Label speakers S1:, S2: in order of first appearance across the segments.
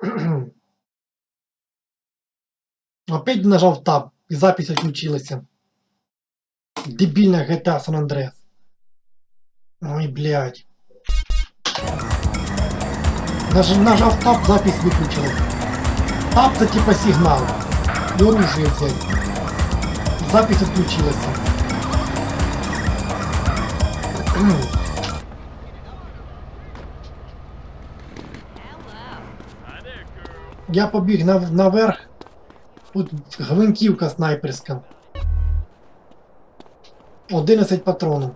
S1: Опять нажав таб, і запись отключилася. Дебільна GTA San Andreas. Ой, блядь. Наж, нажав таб, запись виключилась. Таб це типа сигнал. І оружие взять. Запись отключилася. Я побіг на, наверх. Тут гвинтівка снайперська. 11 патронів.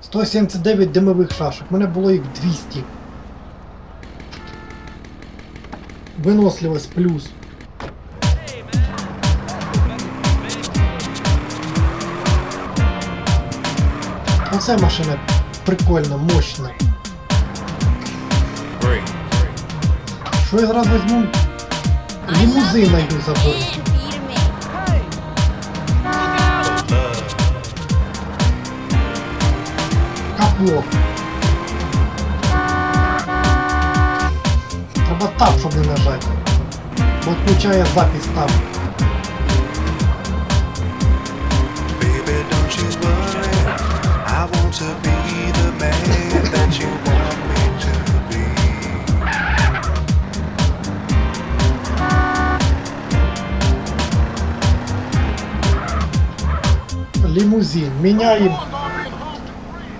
S1: 179 димових шашок. У мене було їх 200. Виносливость плюс. Оце машина прикольна, мощна. Що я зараз візьму? Лімузин найду заберу. Капло. Треба тап, щоб не нажати. Бо включає запись там.
S2: Baby, don't you worry. I want to be the man that you want
S1: Лимузин. Меняем.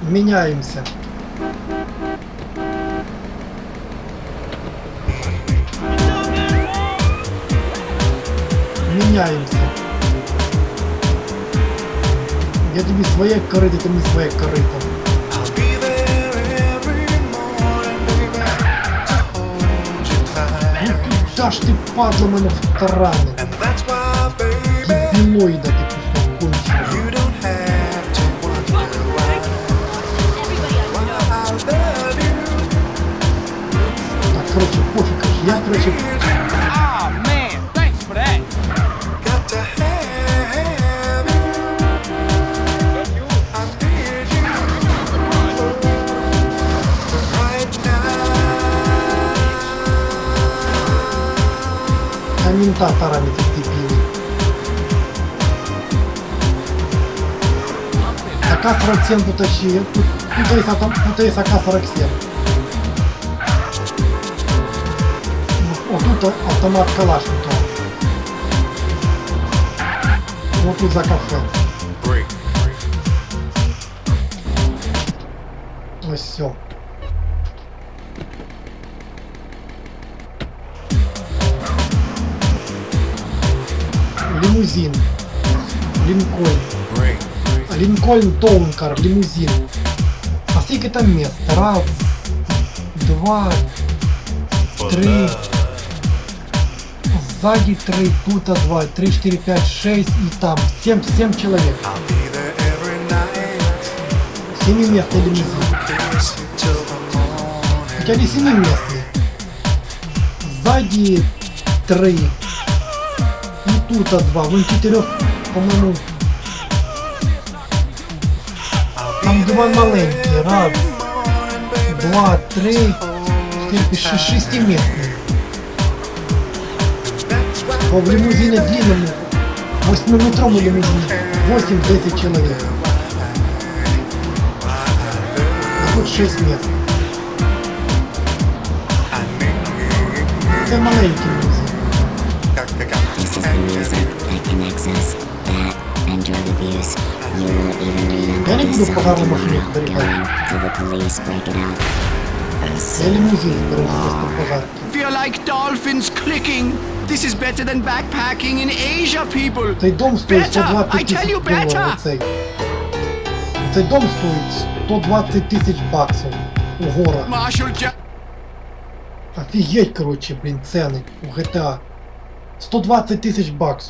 S1: Меняемся. Меняемся. Я тобі своє корито, ти мені своє корито.
S2: I'll be there every morning, baby, to hold you tight.
S1: Ну куда ж ти падла мене втарани?
S2: And that's why, baby,
S1: Дебілоїда ти Комментаторами тут дебилы. АК-47 потащи. Тут, тут, есть, атом- тут есть АК-47. О, тут а- автомат Калашникова. Вот тут за кафе. Ось все. Лимузин. Линкольн. Лінкольн Тоункар, лімузин. А скільки там місць? Раз, два, три. Сзади три, тут два, три, четыре, пять, шесть и там. Семь, семь человек.
S2: I'll be there every night.
S1: Семиместный лимузин.
S2: Kiss you till the morning.
S1: Хотя не семиместный. Сзади три. Тут два. Вон четырех, по-моему, там два маленькие. Раз, два, три, четыре, шесть,
S2: why,
S1: По в лимузине длинному, 8-метровому лимузине, 8-10 человек. А тут 6 мест. Це маленький.
S3: This is the music that connects us. That and drug abuse. You will even remember
S1: Я не
S3: this
S1: буду
S3: song
S1: погану
S3: tomorrow,
S1: машину зберігати.
S3: going till the police break it out.
S1: Це лимузин зберемо просто пожарки.
S4: Feel like dolphins clicking. This is better than backpacking in Asia, people.
S1: Цей дом стоїть
S4: Better!
S1: 120
S4: I tell
S1: тисяч
S4: you better!
S1: доларів. Цей. цей дом стоїть 120 тисяч баксів у горах.
S4: Marshall Jack.
S1: Офігеть, коротше, блін, ціни у GTA. 120 тисяч баксів.